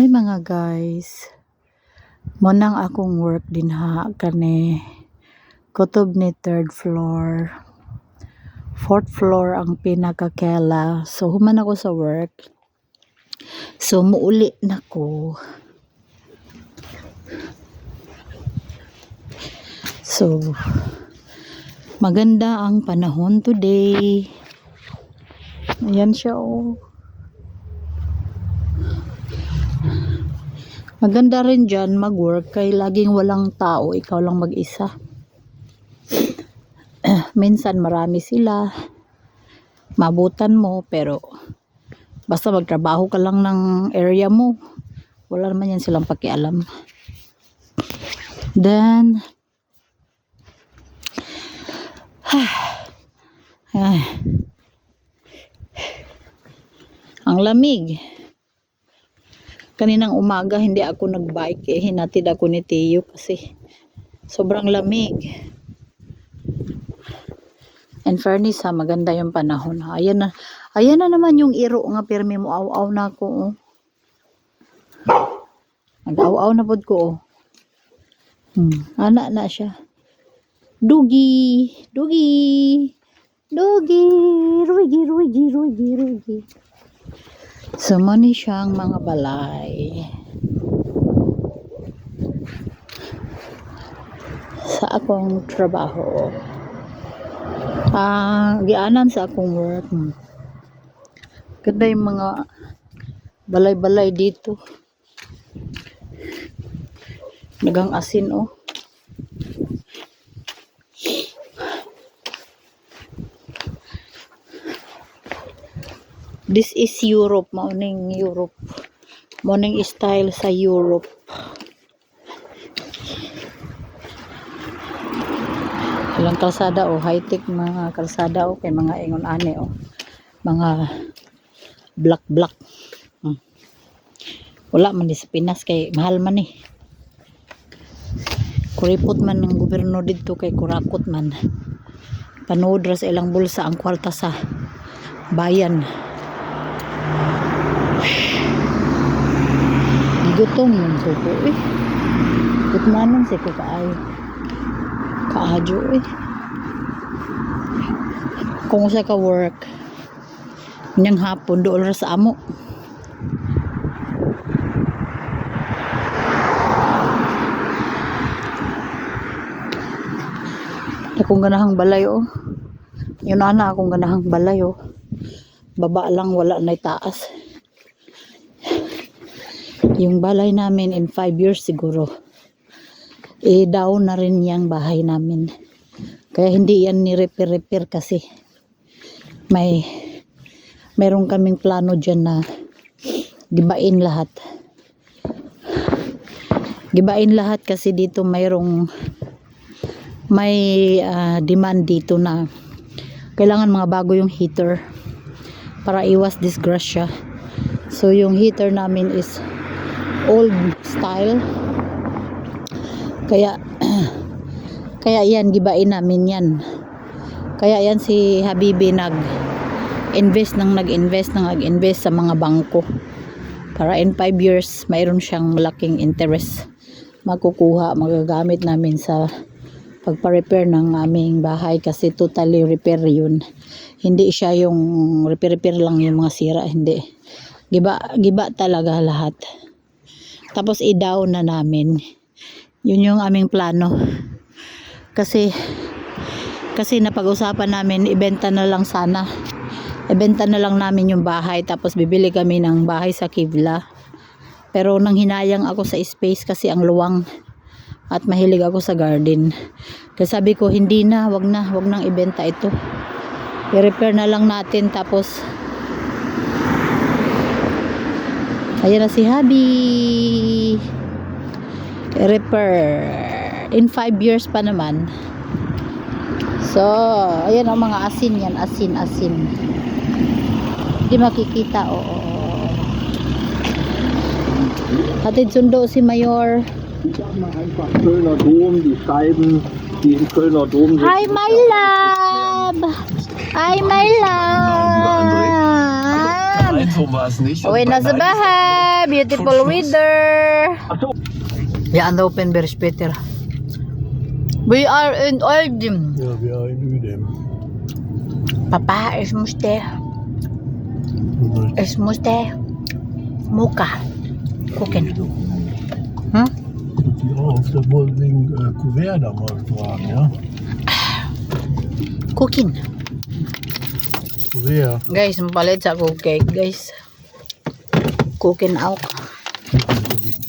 Hi mga guys. Mo nang akong work din ha kani kutob ni third floor. Fourth floor ang pinakakela. So human ako sa work. So muuli na ko. So maganda ang panahon today. Ayan siya oh. Maganda rin dyan mag-work kay laging walang tao, ikaw lang mag-isa. Minsan marami sila, mabutan mo, pero basta magtrabaho ka lang ng area mo, wala naman yan silang pakialam. Then, ang lamig kaninang umaga hindi ako nagbike eh hinatid ako ni Teo kasi sobrang lamig and fairness ha maganda yung panahon ha ayan na ayan na naman yung iro nga pirmi mo aw-aw na ako oh. nag-aw-aw na pod ko oh. hmm. ana na siya dugi dugi dugi ruigi ruigi ruigi ruigi So, money siyang mga balay. Sa akong trabaho. Ah, gianan sa akong work. Ganda mga balay-balay dito. Nagang asin, oh. This is Europe, mauning Europe. Morning style sa Europe. Ilang kalsada o oh, high-tech mga kalsada o kay mga ingon ane o. Mga black black. Hmm. Wala man di sa Pinas kay mahal man eh. Kuripot man ng gobyerno dito kay kurakot man. Panood sa ilang bulsa ang kwarta sa bayan. Gutom man ko ko eh. Gutmanon si ko kaayo. Kaadyo eh. Kung sa ka work, nyang hapon dool sa amo. Akong ganahang balay oh. Yun ana akong ganahang balay oh. Baba lang wala na taas yung balay namin in 5 years siguro eh down na rin yung bahay namin. Kaya hindi yan ni repair repair kasi may meron kaming plano dyan na gibain lahat. Gibain lahat kasi dito mayroong may uh, demand dito na kailangan mga bago yung heater para iwas disgrasya. So yung heater namin is old style. Kaya kaya yan gibain namin yan. Kaya yan si Habibi nag invest nang nag-invest nang nag-invest sa mga bangko. Para in 5 years mayroon siyang malaking interest makukuha magagamit namin sa pagpa-repair ng aming bahay kasi totally repair yun. Hindi siya yung repair-repair lang yung mga sira hindi. Giba giba talaga lahat tapos i-down na namin. Yun yung aming plano. Kasi kasi napag-usapan namin ibenta na lang sana. Ibenta na lang namin yung bahay tapos bibili kami ng bahay sa Kivla. Pero nang hinayang ako sa space kasi ang luwang at mahilig ako sa garden. Kaya sabi ko hindi na, wag na, wag nang ibenta ito. I-repair na lang natin tapos Ayan na si Habi. Repair. In 5 years pa naman. So, ayan ang mga asin yan. Asin, asin. Hindi makikita. Oo. Hatid sundo si Mayor. Ich sag mal einfach. Hi, my love! Hi, my love! Nein, so war es nicht. Uwi na sa bahay. Beautiful weather. Ach so. Ja, an open bear Peter. We are in Oldham. Ja, wir are in Udem. Papa, es musste, es musste Muka gucken. Hm? Die auf, da wollen wegen äh, Kuvert da mal fragen, ja? Cooking. Kuvert. Guys, mapalit sa ako cake, guys. Cooking out.